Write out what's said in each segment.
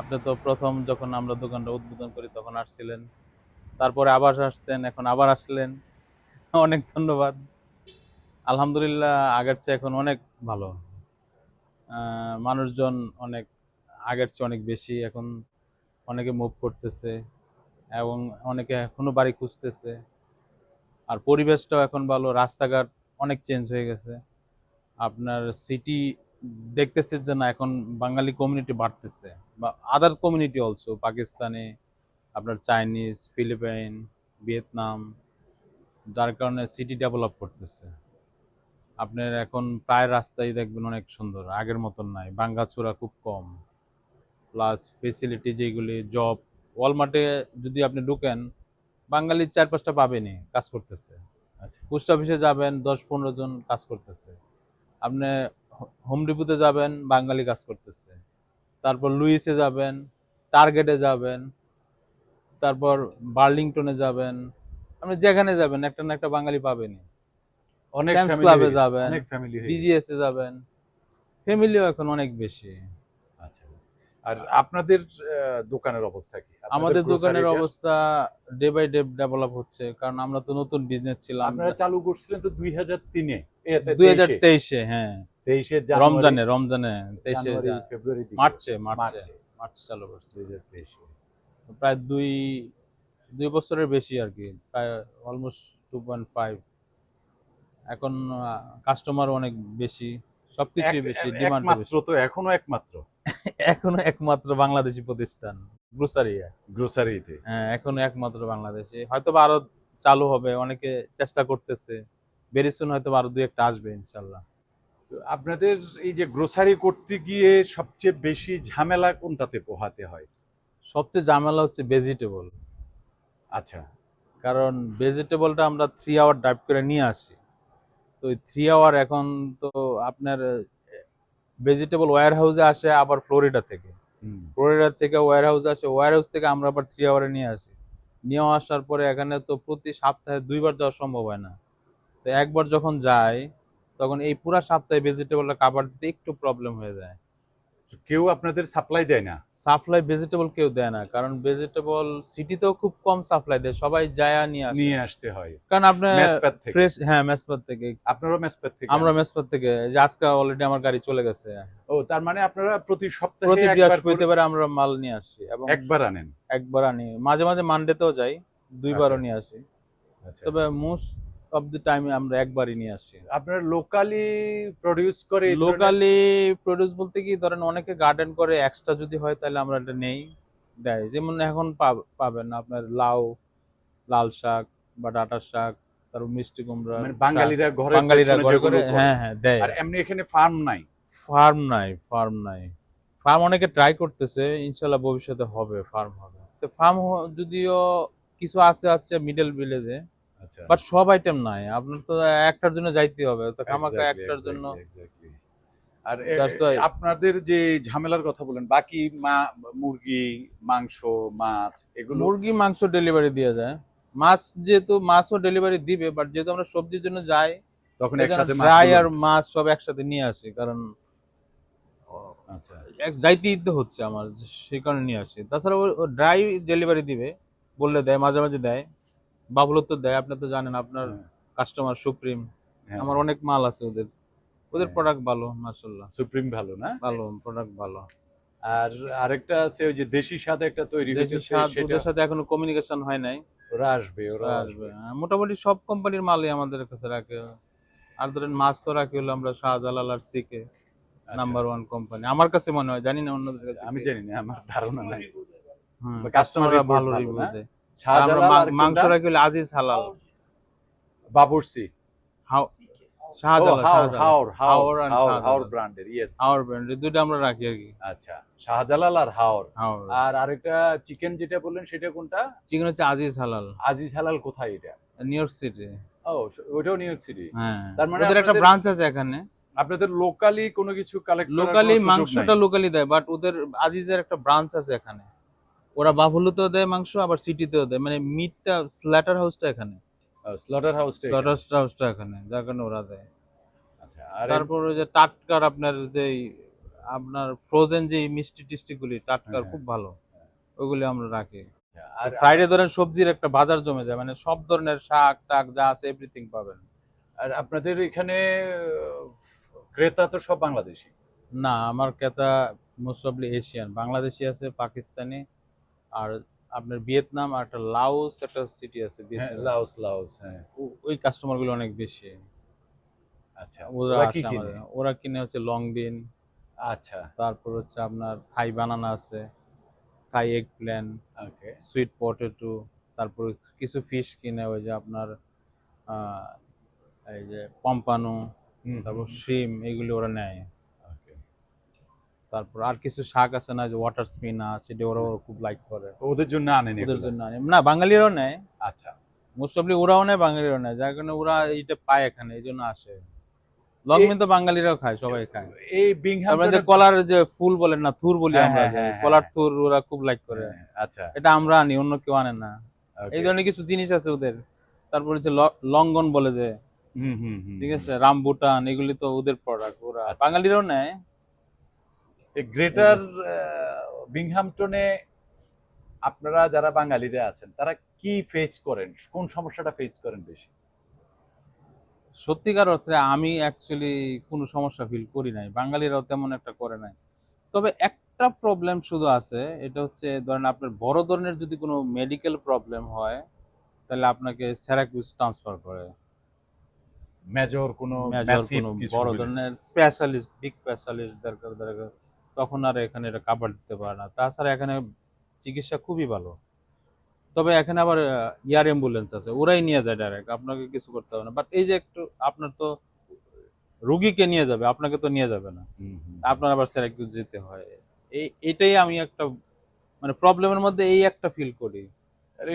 আপনি তো প্রথম যখন আমরা দোকানটা উদ্বোধন করি, তখন আসছিলেন। তারপরে আবার আসছেন, এখন আবার আসলেন। অনেক ধন্যবাদ। আলহামদুলিল্লাহ, আগের চেয়ে এখন অনেক ভালো। মানুষজন অনেক, আগের চেয়ে অনেক বেশি। এখন অনেকে মুভ করতেছে এবং অনেকে এখনও বাড়ি খুঁজতেছে। আর পরিবেশটাও এখন ভালো, রাস্তাঘাট অনেক চেঞ্জ হয়ে গেছে। আপনার সিটি দেখতেছে যে না এখন বাঙালি কমিউনিটি বাড়তেছে। বা আদার কমিউনিটি অলসো পাকিস্তানে আপনার চাইনিজ ফিলিপাইন ভিয়েতনাম যার কারণে সিটি ডেভেলপ করতেছে। আপনার এখন প্রায় রাস্তাই দেখবেন অনেক সুন্দর আগের মতন নাই ভাঙ্গাচোরা খুব কম। প্লাস ফেসিলিটি যেগুলি জব ওয়ালমার্টে যদি আপনি ঢুকেন বাঙালির চার পাঁচটা পাবেনই কাজ করতেছে। আচ্ছা। পোস্ট অফিসে যাবেন দশ পনেরো জন কাজ করতেছে। আপনি হোম ডিপুতে যাবেন বাঙালি কাজ করতেছে। তারপর লুইসে যাবেন টার্গেটে যাবেন তারপর বার্লিংটনে যাবেন। আপনি যেখানে যাবেন একটা না একটা বাঙালি পাবেনই। অনেক ক্লাবে যাবেন, বিজিএস এ যাবেন। ফ্যামিলিও এখন অনেক বেশি। আচ্ছা। আর আপনাদের দোকানের অবস্থা কি? আমাদের দোকানের অবস্থা ডে বাই ডে ডেভেলপ হচ্ছে কারণ আমরা তো নতুন বিজনেস ছিলাম। আপনারা চালু করছিলেন তো দুই হাজার তিনে দুই হাজার তেইশে হ্যাঁ। তেইশে রমজানে রমজানে তেইশে ফেব্রুয়ারি মার্চে মার্চে মার্চে। চালু করছে। দুই হাজার তেইশে। প্রায় দুই দুই বছরের বেশি আর কি প্রায় অলমোস্ট টু পয়েন্ট ফাইভ এখন কাস্টমার অনেক বেশি সবকিছু বেশি ডিমান্ড একমাত্র তো এখনও একমাত্র। এখনও একমাত্র বাংলাদেশি প্রতিষ্ঠান গ্রোসারি গ্রোসারিতে হ্যাঁ এখনও একমাত্র বাংলাদেশি। হয়তো আরও চালু হবে অনেকে চেষ্টা করতেছে। বেরিসুন হয়তো আরও দুই একটা আসবে ইনশাল্লাহ। আপনাদের এই যে গ্রোসারি করতে গিয়ে সবচেয়ে বেশি ঝামেলা কোনটাতে পোহাতে হয়? সবচেয়ে ঝামেলা হচ্ছে ভেজিটেবল আচ্ছা। কারণ ভেজিটেবলটা আমরা থ্রি আওয়ার ড্রাইভ করে নিয়ে আসি। তো ওই থ্রি আওয়ার এখন তো আপনার ভেজিটেবল ওয়্যার হাউসে আসে আবার ফ্লোরিডা থেকে। ফ্লোরিডা থেকে ওয়্যার হাউসে আসে ওয়্যার হাউস থেকে আমরা আবার থ্রি আওয়ারে নিয়ে আসি। নিয়ে আসার পরে এখানে তো প্রতি সপ্তাহে দুইবার যাওয়া সম্ভব হয় না। তো একবার যখন যাই তখন এই পুরা সপ্তাহে ভেজিটেবলটা কাভার দিতে একটু প্রবলেম হয়ে যায়। কেউ আপনাদের সাপ্লাই দেয় না? সাপ্লাই ভেজিটেবল কেউ দেয় না কারণ ভেজিটেবল সিটিতেও খুব কম সাপ্লাই দেয় সবাই যায় নিয়ে আসে। নিয়ে আসতে হয়। কারণ থেকে। ফ্রেশ হ্যাঁ মেসপাত থেকে। আপনারও মেসপ্যাথ থেকে? আমরা মেসপাত থেকে যে আজকে অলরেডি আমার গাড়ি চলে গেছে। ও তার মানে আপনারা প্রতি সপ্তাহে প্রতি করে- আমরা মাল নিয়ে আসি এবং একবার আনেন? একবার আনি। মাঝে মাঝে মানডেতেও যাই দুইবারও আচ্ছা। নিয়ে আসি। আচ্ছা। তবে মোস্ট অফ দি টাইম আমরা একবারই নিয়ে আসি আপনারা লোকালি প্রডিউস করে লোকালি প্রডিউস বলতে কি ধরেন অনেকে গার্ডেন করে এক্সট্রা যদি হয় তাহলে আমরা এটা নেই। দেয় যেমন এখন পাবেন আপনার লাউ লাল শাক বা ডাটা শাক তারপর মিষ্টি কুমড়া মানে বাঙালিরা ঘরে বাঙালিরা ঘরে করে। হ্যাঁ হ্যাঁ দেয়। আর এমনি এখানে ফার্ম নাই। ফার্ম নাই ফার্ম নাই। ফার্ম অনেকে ট্রাই করতেছে ইনশাল্লাহ ভবিষ্যতে হবে ফার্ম হবে। তো ফার্ম যদিও কিছু আছে আছে মিডল ভিলেজে বাট সব আইটেম নাই। আপনার তো একটার জন্য যাইতে হবে। তো খামাকা একটার জন্য আর আপনাদের যে ঝামেলার কথা বলেন বাকি মা মুরগি মাংস মাছ এগুলো মুরগি মাংস ডেলিভারি দেওয়া যায়। মাছ যেহেতু মাছও ডেলিভারি দিবে বাট যেহেতু আমরা সবজির জন্য যাই তখন একসাথে ফ্রাই আর মাছ সব একসাথে নিয়ে আসি কারণ আচ্ছা। যাইতেই তো হচ্ছে আমার সেই কারণে নিয়ে আসি। তাছাড়া ও ড্রাই ডেলিভারি দিবে বললে দেয় মাঝে মাঝে দেয়। বাবুলোর তো দেয় আপনি তো জানেন আপনার হ্যাঁ, কাস্টমার সুপ্রিম। হ্যাঁ। আমার অনেক মাল আছে ওদের। ওদের হ্যাঁ। প্রোডাক্ট ভালো মাশাল্লাহ সুপ্রিম ভালো না? ভালো প্রোডাক্ট ভালো। আর আরেকটা আছে ওই যে দেশি স্বাদ একটা তৈরি হয়েছে ওদের সাথে এখনও কমিউনিকেশন হয় নাই। ওরা আসবে ওরা আসবে। হ্যাঁ, মোটামুটি সব কোম্পানির মালই আমাদের কাছে রাখে। আর ধরেন মাছ তো রাখি হলো আমরা শাহজালাল আর সিকে আচ্ছা, নাম্বার ওয়ান কোম্পানি আমার কাছে মনে হয় জানি না অন্যদের কাছে আমি। জানি না আমার ধারণা নাই। কাস্টমাররা ভালো রিভিউ দেয়। আর মাংস? আজিজ হালাল। আর আচ্ছা শাহজালাল আর হাওর। হাওর। আর আরেকটা চিকেন যেটা বললেন সেটা কোনটা? চিকেন হচ্ছে আজিজ হালাল। আজিজ হালাল কোথায় এটা? নিউ ইয়র্ক সিটি ও ওইটাও নিউ ইয়র্ক সিটি হ্যাঁ। তার মানে ওদের একটা আপনাদের- ব্রাঞ্চ আছে এখানে। আপনাদের লোকালি কোনো কিছু কালেক্ট লোকালি মাংসটা লোকালি দেয় বাট ওদের আজিজের একটা ব্রাঞ্চ আছে এখানে। ওরা বাফুলোতেও দেয় মাংস আবার সিটিতেও দেয়। মানে মিটটা স্ল্যাটার হাউসটা এখানে। স্লটার হাউস স্ল্যাটার হাউসটা এখানে যার কারণে ওরা দেয়। আচ্ছা আর তারপর ওই যে টাটকার আপনার যে আপনার ফ্রোজেন যে মিষ্টি টিষ্টি গুলি টাটকার হ্যাঁ, খুব ভালো। ওগুলি আমরা রাখি। আর ফ্রাইডে ধরেন সবজির একটা বাজার জমে যায় মানে সব ধরনের শাক টাক যা আছে এভরিথিং পাবেন। আর আপনাদের এখানে ক্রেতা তো সব বাংলাদেশি? না আমার ক্রেতা মোস্ট অফলি এশিয়ান বাংলাদেশি আছে পাকিস্তানি আর আপনার ভিয়েতনাম আর একটা লাওস একটা সিটি আছে হ্যাঁ ভিয়েতনাম। লাওস লাওস হ্যাঁ। ওই কাস্টমারগুলো অনেক বেশি। আচ্ছা ওরা আসে আমাদের। ওরা কিনে হচ্ছে লং বিন আচ্ছা। তারপর হচ্ছে আপনার থাই বানানা আছে Thai eggplant okay sweet potato তারপর কিছু ফিশ কিনে ওই যে আপনার এই যে পম্পানো তারপর শিম এগুলো ওরা নেয়। তারপর আর কিছু শাক আছে না যে ওয়াটার স্পিনাচ সেটা ওরা ওরা খুব লাইক করে। ওদের জন্য আনেন ওদের জন্য আনে না বাঙালিরাও নেয়। আচ্ছা। মোস্ট অফলি ওরাও নেয় বাঙালিরাও নেয়। যার কারণে ওরা এইটা পায় এখানে এই জন্য আসে। লং এ- বিন তো বাঙালিরাও খায় সবাই খায়। এই বিংহাম যে কলার যে ফুল বলেন না থুর বলি হ্যাঁ, আমরা হ্যাঁ, যে, হ্যাঁ, কলার। থুর ওরা খুব লাইক করে। আচ্ছা। এটা আমরা আনি অন্য কেউ আনে না। এই ধরনের কিছু জিনিস আছে ওদের। তারপরে যে লঙ্গন বলে যে হুম হুম ঠিক আছে রামবুটান এগুলি তো ওদের প্রোডাক্ট ওরা। আচ্ছা। বাঙালিরাও নেয়। গ্রেটার বিংহামটনে আপনারা যারা বাঙালিরা আছেন তারা কি ফেস করেন? কোন সমস্যাটা ফেস করেন বেশি? সত্যিকার অর্থে আমি অ্যাকচুয়ালি কোনো সমস্যা ফিল করি নাই। বাঙালিরাও তেমন একটা করে নাই। তবে একটা প্রবলেম শুধু আছে এটা হচ্ছে ধরেন আপনার বড় ধরনের যদি কোনো মেডিকেল প্রবলেম হয় তাহলে আপনাকে স্যারাকুইজ ট্রান্সফার করে। মেজর কোনো বড় ধরনের স্পেশালিস্ট বিগ স্পেশালিস্ট দরকার দরকার। তখন আর এখানে এটা কাভার দিতে পারে না। তাছাড়া এখানে চিকিৎসা খুবই ভালো। তবে এখানে আবার এয়ার অ্যাম্বুলেন্স আছে। ওরাই নিয়ে যায় ডাইরেক্ট আপনাকে কিছু করতে হবে না। বাট এই যে একটু আপনার তো রুগীকে নিয়ে যাবে আপনাকে তো নিয়ে যাবে না। আপনার আবার স্যারাকিউজ যেতে হয়। এই এটাই আমি একটা মানে প্রবলেমের মধ্যে এই একটা ফিল করি।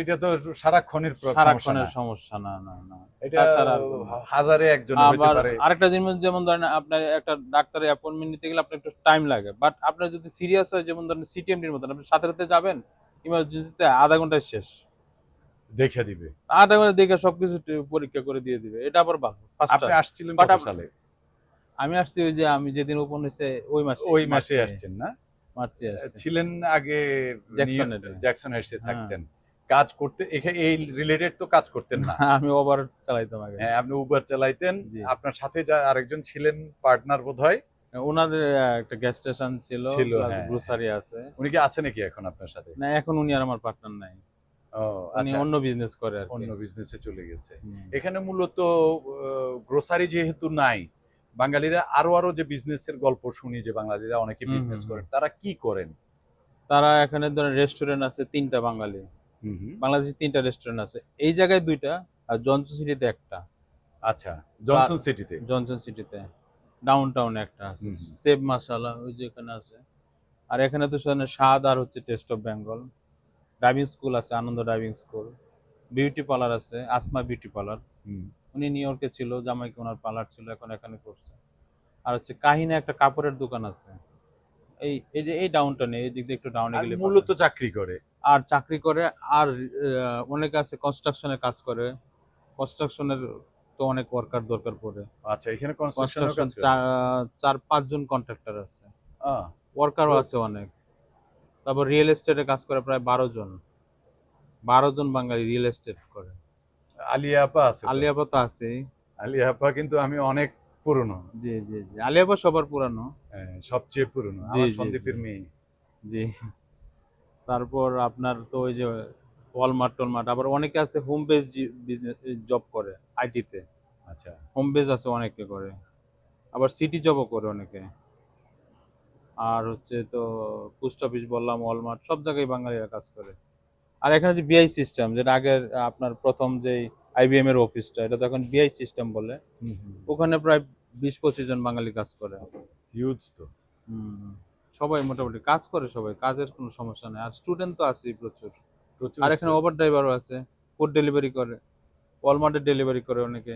এটা তো সারাক্ষণের সমস্যা সারাক্ষণের সমস্যা না। না না এটা হাজারে একজন হতে পারে। আরেকটা জিনিস যেমন ধরেন আপনার একটা ডাক্তারের অ্যাপয়েন্টমেন্ট নিতে গেলে আপনার একটু টাইম লাগে। বাট আপনার যদি সিরিয়াস হয় যেমন ধরেন সিটিএমডির মতন আপনি সাথে সাথে যাবেন ইমার্জেন্সিতে আধা ঘন্টায় শেষ। দেখে দিবে। আধা ঘণ্টা দেখে সবকিছু পরীক্ষা করে দিয়ে দিবে। এটা আবার ভালো আপনি আসছিলেন কত সালে? আমি আসছি ওই যে আমি যেদিন ওপেন হয়েছে ওই মাসে। ওই মাসে আসছেন না? মার্চে ছিলেন আগে জ্যাকসনে। জ্যাকসন এসে হ্যাঁ। থাকতেন কাজ করতে এখানে এই রিলেটেড তো কাজ করতেন না। আমি ওভার চালাইতাম আগে। হ্যাঁ আপনি উবার চালাইতেন। আপনার সাথে যা আরেকজন ছিলেন পার্টনার বোধ হয় ওনাদের একটা গ্যাস স্টেশন ছিল ছিল, হ্যাঁ, গ্রোসারি আছে। উনি কি আছে নাকি এখন আপনার সাথে? না এখন উনি আর আমার পার্টনার নাই। ও উনি আচ্ছা। অন্য বিজনেস করে আর অন্য বিজনেসে চলে গেছে। এখানে মূলত গ্রোসারি যেহেতু নাই বাঙালিরা আরও আরও যে বিজনেসের গল্প শুনি যে বাঙালিরা অনেকে বিজনেস করেন তারা কি করেন? তারা এখানে ধরেন রেস্টুরেন্ট আছে তিনটা বাঙালি। বাংলাদেশে তিনটা রেস্টুরেন্ট আছে। এই জায়গায় দুইটা আর জনসন সিটিতে একটা। আচ্ছা জনসন সিটিতে জনসন সিটিতে ডাউন টাউনে একটা আছে। সেভ মাসালা ওই যে এখানে আছে। আর এখানে তো শুধু স্বাদ আর হচ্ছে taste of Bengal driving school আছে Anand driving school beauty parlour আছে আসমা বিউটি পার্লার উনি নিউ ইয়র্কে ছিল জামাইকে ওনার পার্লার ছিল এখন এখানে করছে। আর হচ্ছে কাহিনী একটা কাপড়ের দোকান আছে। এই এই যে এই ডাউনটাউনে এই দিক দিয়ে একটু ডাউনে গেলে মূলত চাকরি করে। আর চাকরি করে আর অনেকে আছে কনস্ট্রাকশনের কাজ করে। কনস্ট্রাকশনের তো অনেক ওয়ার্কার দরকার পড়ে। আচ্ছা এখানে কনস্ট্রাকশন? চার পাঁচজন কন্ট্রাক্টর আছে। ওয়ার্কারও আছে অনেক। তারপর রিয়েল এস্টেটে কাজ করে প্রায় বারো জন। বারো জন বাঙালি রিয়েল এস্টেট করে। আলিয়া আপা আছে তো? আলিয়াবা তো আছে আলিয়া আপা কিন্তু আমি অনেক পুরনো। জি জি জি। আলিয়াবা সবার পুরানো। হ্যাঁ, সবচেয়ে পুরনো। জি, সন্দীপের মেয়ে। জি। তারপর আপনার তো ওই যে ওয়ালমার্ট টলমার্ট আবার অনেকে আছে হোম বেস বিজনেস জব করে আইটিতে আচ্ছা। হোম বেস আছে অনেকে করে। আবার সিটি জবও করে অনেকে। আর হচ্ছে তো পোস্ট অফিস বললাম ওয়ালমার্ট সব জায়গায় বাঙালিরা কাজ করে। আর এখানে যে বিআই সিস্টেম যেটা আগের আপনার প্রথম যে আইবিএম এর অফিসটা এটা তো এখন বিআই সিস্টেম বলে। ওখানে প্রায় বিশ পঁচিশ জন বাঙালি কাজ করে। হিউজ তো। হুম, সবাই মোটামুটি কাজ করে সবাই কাজের কোনো সমস্যা নেই। আর স্টুডেন্ট তো আছেই প্রচুর। আর এখানে ওভার ড্রাইভারও আছে ফুড ডেলিভারি করে ওয়ালমার্টের ডেলিভারি করে অনেকে।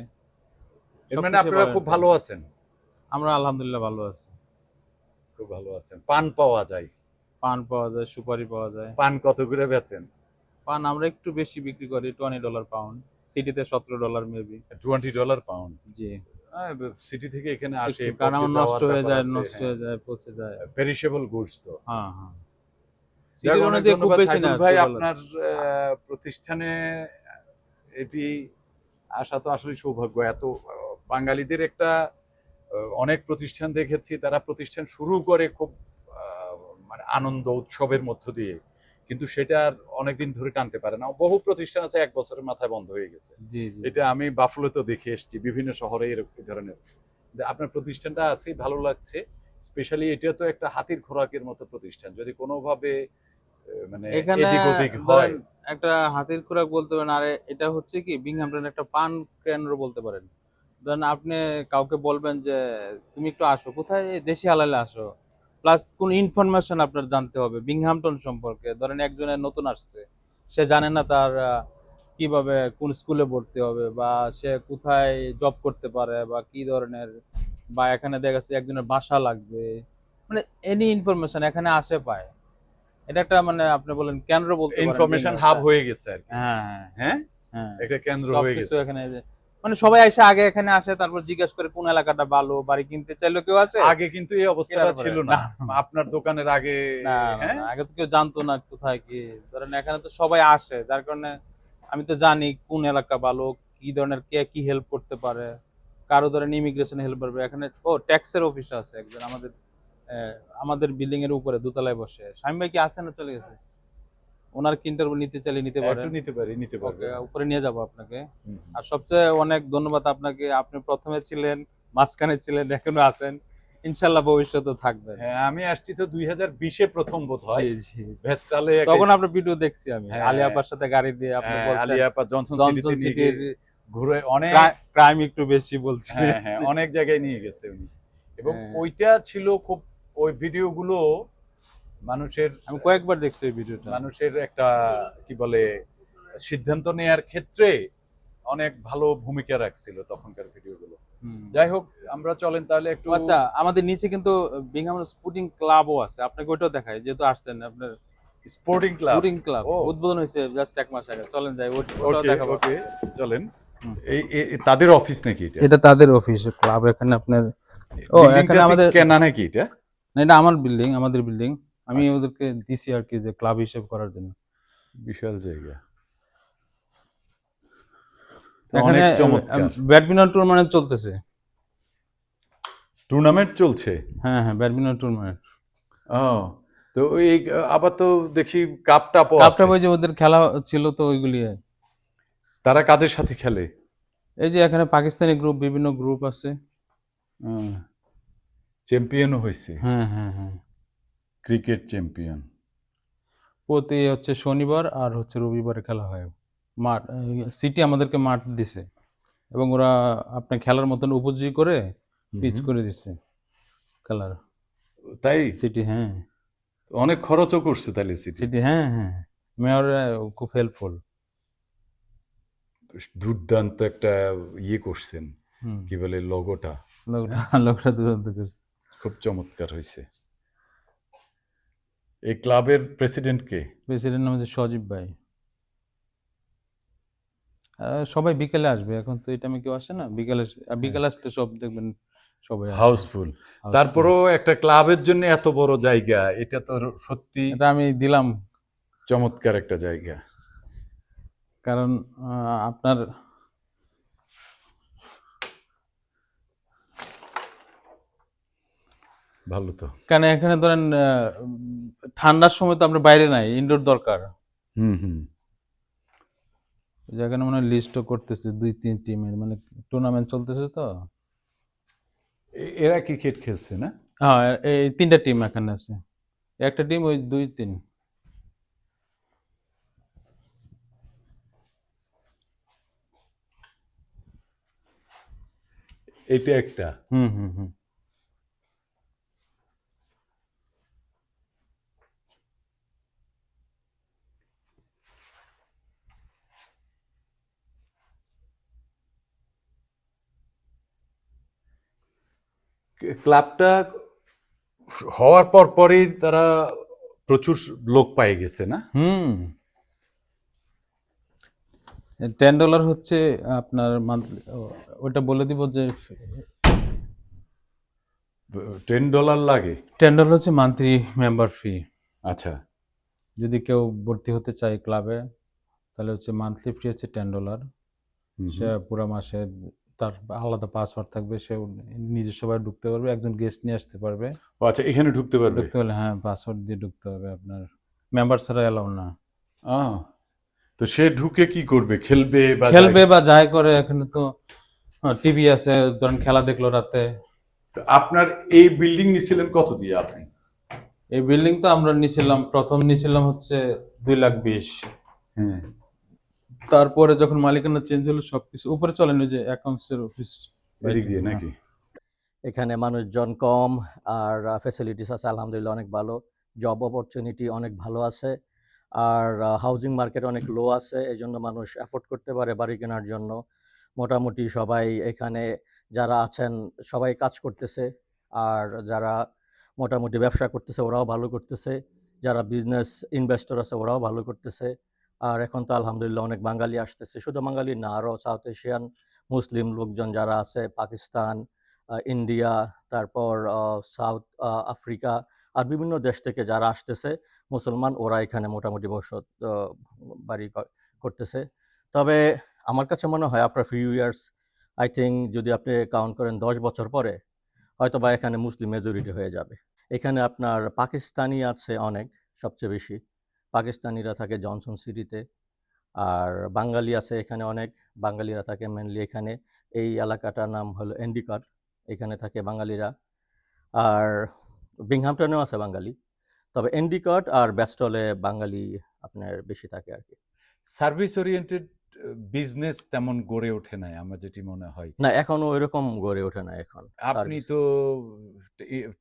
মানে আপনারা খুব ভালো আছেন। আমরা আলহামদুলিল্লাহ ভালো আছি। খুব ভালো আছেন। পান পাওয়া যায়। পান পাওয়া যায় সুপারি পাওয়া যায়। পান কত করে বেচেন? পান আমরা একটু বেশি বিক্রি করি টোয়েন্টি ডলার পাউন্ড সিটিতে সতেরো dollar maybe twenty dollar pound জি। সিটি থেকে এখানে আসে কারণ নষ্ট হয়ে যায় নষ্ট হয়ে যায় পচে যায়। পেরিশেবল গুডস তো। হ্যাঁ হ্যাঁ। ভাই আপনার প্রতিষ্ঠানে এটি আসা তো আসলে সৌভাগ্য। এত বাঙালিদের একটা অনেক প্রতিষ্ঠান দেখেছি তারা প্রতিষ্ঠান শুরু করে খুব আহ, মানে আনন্দ উৎসবের মধ্য দিয়ে। কিন্তু সেটা আর অনেকদিন ধরে টানতে পারে না। বহু প্রতিষ্ঠান আছে এক বছরের মাথায় বন্ধ হয়ে গেছে। এটা আমি বাফলোতেও দেখে এসেছি বিভিন্ন শহরে এরকম ধরনের। আপনার প্রতিষ্ঠানটা আছে ভালো লাগছে। স্পেশালি এটা তো একটা হাতির খোরাকের মতো প্রতিষ্ঠান। যদি কোনোভাবে মানে এদিক ওদিক হয়। একটা হাতির খোরাক বলতে পারেন আর এটা হচ্ছে কি বিংহামটন একটা পান কেন্দ্র বলতে পারেন। ধরেন আপনি কাউকে বলবেন যে তুমি একটু আসো কোথায়? দেশি হালালে আসো। প্লাস কোন ইনফরমেশন আপনার জানতে হবে। বিংহামটন সম্পর্কে। ধরেন একজনের নতুন আসছে। সে জানে না তার কীভাবে কোন স্কুলে ভর্তি হবে বা সে কোথায় জব করতে পারে বা কি ধরনের বা এখানে দেখা যাচ্ছে একজনের বাসা লাগবে। মানে এনি ইনফরমেশন এখানে আসে পায়। এটা একটা মানে আপনি বলেন কেন্দ্র বলতে ইনফরমেশন হাব হয়ে গেছে আর কি। হ্যাঁ হ্যাঁ। হ্যাঁ? হ্যাঁ। একটা কেন্দ্র হয়ে গেছে। এখানে মানে সবাই এসে আগে এখানে আসে তারপর জিজ্ঞেস করে কোন এলাকাটা ভালো বাড়ি কিনতে চাইলে কেউ আসে? আগে কিন্তু এই অবস্থাটা ছিল না। আপনার দোকানের আগে হ্যাঁ? আগে তো কেউ জানতো না কোথায় কি। ধরেন এখানে তো সবাই আসে যার কারণে আমি তো জানি কোন এলাকা ভালো কি ধরনের কে কি হেল্প করতে পারে কারও ধরেন ইমিগ্রেশন হেল্প করবে। এখানে ও ট্যাক্সের অফিস আছে একজন আমাদের আমাদের বিল্ডিং এর উপরে দোতলায় বসে। স্বামী ভাই কি আছে না চলে গেছে? ওনার কি ইন্টারভিউ নিতে চাইলে নিতে পারেন? একটু নিতে পারি নিতে পারবে উপরে নিয়ে যাব আপনাকে। আর সবচেয়ে অনেক ধন্যবাদ আপনাকে আপনি প্রথমে ছিলেন মাঝখানে ছিলেন এখনও আছেন। ইনশাল্লাহ ভবিষ্যতে থাকবেন। হ্যাঁ আমি আসছি তো দুই হাজার বিশে প্রথম বোধ হয় ভেস্টালে তখন আপনার ভিডিও দেখছি আমি। হ্যাঁ। আলিয়াপার সাথে গাড়ি দিয়ে আপনি বলছেন আলিয়াপা জনসন সিটির ঘুরে অনেক ক্রাইম একটু বেশি বলছি। হ্যাঁ হ্যাঁ অনেক জায়গায় নিয়ে গেছে উনি। এবং হ্যাঁ। ওইটা ছিল খুব ওই ভিডিওগুলো মানুষের আমি কয়েকবার দেখছি ওই ভিডিওটা। মানুষের একটা কি বলে সিদ্ধান্ত নেয়ার ক্ষেত্রে অনেক ভালো ভূমিকা রাখছিল তখনকার ভিডিওগুলো। যাই হোক আমরা চলেন তাহলে একটু আচ্ছা আমাদের নিচে কিন্তু বিংহাম স্পোর্টিং ক্লাবও আছে। আপনাকে ওইটাও দেখায় যেহেতু আসছেন আপনার স্পোর্টিং ক্লাব স্পুটিং ক্লাব ও। উদ্বোধন হয়েছে জাস্ট এক মাস আগে। চলেন যাই ওট- ওটাও দেখাবো। ওকে চলেন। এই এই- এই তাদের অফিস নাকি এটা? এটা তাদের অফিস ক্লাব এখানে আপনার ও, এখানে আমাদের- কেনা নাকি এটা? না এটা আমার বিল্ডিং আমাদের বিল্ডিং আমি আচ্ছা। ওদেরকে দিছি আর কি যে ক্লাব হিসেব করার জন্য। বিশাল জায়গা। এখানে ব্যাডমিন্টন টুর্নামেন্ট চলতেছে। টুর্নামেন্ট চলছে? হ্যাঁ হ্যাঁ ব্যাডমিন্টন টুর্নামেন্ট ও তো এই আবার তো দেখি কাপ টাপও কাপটা আছে যে ওদের খেলা ছিল তো ওইগুলি। তারা কাদের সাথে খেলে? এই যে এখানে পাকিস্তানি গ্রুপ বিভিন্ন গ্রুপ আছে। চ্যাম্পিয়নও হয়েছে হ্যাঁ হ্যাঁ হ্যাঁ। Cricket champion. প্রতি হচ্ছে শনিবার আর হচ্ছে রবিবারে খেলা হয়। মাঠ সিটি আমাদেরকে মাঠ দিছে এবং ওরা আপনার খেলার মতন উপযোগী করে পিচ করে দিছে খেলার। তাই? সিটি হ্যাঁ। অনেক খরচও করছে তাহলে সিটি। সিটি হ্যাঁ হ্যাঁ। মেয়র খুব হেল্পফুল দুর্দান্ত একটা ইয়ে করছেন। কি বলে লগোটা লোকটা লোকটা দুরন্ত করছে। খুব চমৎকার হয়েছে এই ক্লাবের প্রেসিডেন্ট কে? প্রেসিডেন্ট নাম হচ্ছে সজীব ভাই। সবাই বিকেলে আসবে এখন তো এই টাইমে কেউ আসে না? বিকেলে বিকেলে আসলে সব দেখবেন সবাই হাউসফুল। তারপরও একটা ক্লাবের জন্য এত বড় জায়গা এটা তো সত্যি এটা আমি দিলাম। চমৎকার একটা জায়গা। কারণ আপনার ভালো তো। কারণ এখানে ধরেন ঠান্ডার সময় তো আমরা বাইরে নাই ইনডোর দরকার। হুম হুম। যেখানে মনে হয় লিস্টও করতেছে দুই তিন টিমের মানে টুর্নামেন্ট চলতেছে তো। এরা ক্রিকেট খেলছে না? হ্যাঁ এই তিনটা টিম এখানে আছে। একটা টিম ওই দুই তিন। এটা একটা। হুম হুম হুম। ক্লাবটা হওয়ার পর পরই তারা প্রচুর লোক পাই গেছে না? হুম। টেন ডলার হচ্ছে আপনার মান্থলি ওটা বলে দিব যে টেন ডলার লাগে? টেন ডলার হচ্ছে মান্থলি মেম্বার ফি আচ্ছা। যদি কেউ ভর্তি হতে চায় ক্লাবে তাহলে হচ্ছে মান্থলি ফি হচ্ছে টেন ডলার। সে পুরো মাসে তার আলাদা পাসওয়ার্ড থাকবে সে নিজস্বভাবে ঢুকতে পারবে একজন গেস্ট নিয়ে আসতে পারবে। ও আচ্ছা এখানে ঢুকতে পারবে? ঢুকতে হলে হ্যাঁ পাসওয়ার্ড দিয়ে ঢুকতে হবে আপনার। মেম্বার ছাড়া এলাও না। তো সে ঢুকে কি করবে? খেলবে বা খেলবে বা যাই করে এখানে তো টিভি আছে ধরেন খেলা দেখল রাতে। তো আপনার এই বিল্ডিং নিছিলেন কত দিয়ে আপনি? এই বিল্ডিং তো আমরা নিছিলাম প্রথম নিছিলাম হচ্ছে দুই লাখ বিশ। হ্যাঁ। তারপরে যখন মালিকানা চেঞ্জ হলো সবকিছু উপরে চলেন ওই যে অ্যাকাউন্টসের অফিস এদিক দিয়ে নাকি? এখানে মানুষজন কম আর ফ্যাসিলিটিস আছে আলহামদুলিল্লাহ অনেক ভালো। জব অপরচুনিটি অনেক ভালো আছে। আর হাউজিং মার্কেট অনেক লো আছে এই জন্য মানুষ অ্যাফোর্ড করতে পারে বাড়ি কেনার জন্য। মোটামুটি সবাই এখানে যারা আছেন সবাই কাজ করতেছে। আর যারা মোটামুটি ব্যবসা করতেছে ওরাও ভালো করতেছে। যারা বিজনেস ইনভেস্টর আছে ওরাও ভালো করতেছে। আর এখন তো আলহামদুলিল্লাহ অনেক বাঙালি আসতেছে। শুধু বাঙালি না আরও সাউথ এশিয়ান মুসলিম লোকজন যারা আছে পাকিস্তান ইন্ডিয়া তারপর সাউথ আফ্রিকা আর বিভিন্ন দেশ থেকে যারা আসতেছে, মুসলমান ওরা এখানে মোটামুটি বসত বাড়ি করতেছে। তবে আমার কাছে মনে হয় after few years I think যদি আপনি কাউন্ট করেন দশ বছর পরে হয়তো বা এখানে মুসলিম মেজরিটি হয়ে যাবে। এখানে আপনার পাকিস্তানি আছে অনেক, সবচেয়ে বেশি। পাকিস্তানিরা থাকে জনসন সিটিতে। আর বাঙালি আছে এখানে অনেক। বাঙালিরা থাকে মেনলি এখানে। এই এলাকাটার নাম হলো এন্ডিকট এখানে থাকে বাঙালিরা। আর বিংহামটনেও আছে বাঙালি। তবে এন্ডিকট আর ব্যাস্টলে বাঙালি আপনার বেশি থাকে আর কি। সার্ভিস ওরিয়েন্টেড বিজনেস তেমন গড়ে ওঠে নাই আমার যেটি মনে হয়। না এখনও ওইরকম গড়ে ওঠে না এখন আপনি। তো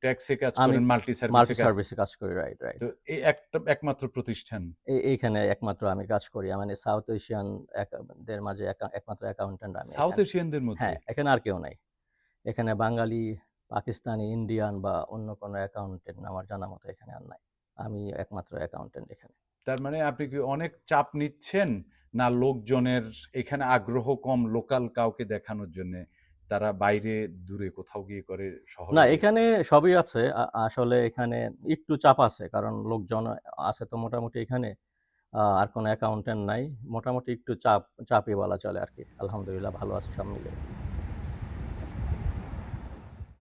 ট্যাক্সে কাজ করেন মাল্টি মাল্টি সার্ভিসে কাজ করি রাইট রাইট তো এই একটা একমাত্র প্রতিষ্ঠান? এইখানে একমাত্র আমি কাজ করি মানে সাউথ এশিয়ান দের মাঝে একা- একমাত্র অ্যাকাউন্টেন্ট আমি সাউথ এশিয়ানদের মধ্যে? হ্যাঁ এখানে আর কেউ নাই। এখানে বাঙালি পাকিস্তানি ইন্ডিয়ান বা অন্য কোনো অ্যাকাউন্টেন্ট আমার জানা মতো এখানে আর নাই। আমি একমাত্র অ্যাকাউন্টেন্ট এখানে। তার মানে আপনি কি অনেক চাপ নিচ্ছেন? না লোকজনের এখানে আগ্রহ কম লোকাল কাউকে দেখানোর জন্য তারা বাইরে দূরে কোথাও গিয়ে করে শহরে না এখানে সবই আছে। আসলে এখানে একটু চাপ আছে কারণ লোকজন আছে তো মোটামুটি এখানে। আর কোনো অ্যাকাউন্টেন্ট নাই। মোটামুটি একটু চাপ চাপই বলা চলে আর কি আলহামদুলিল্লাহ ভালো আছে সব মিলে।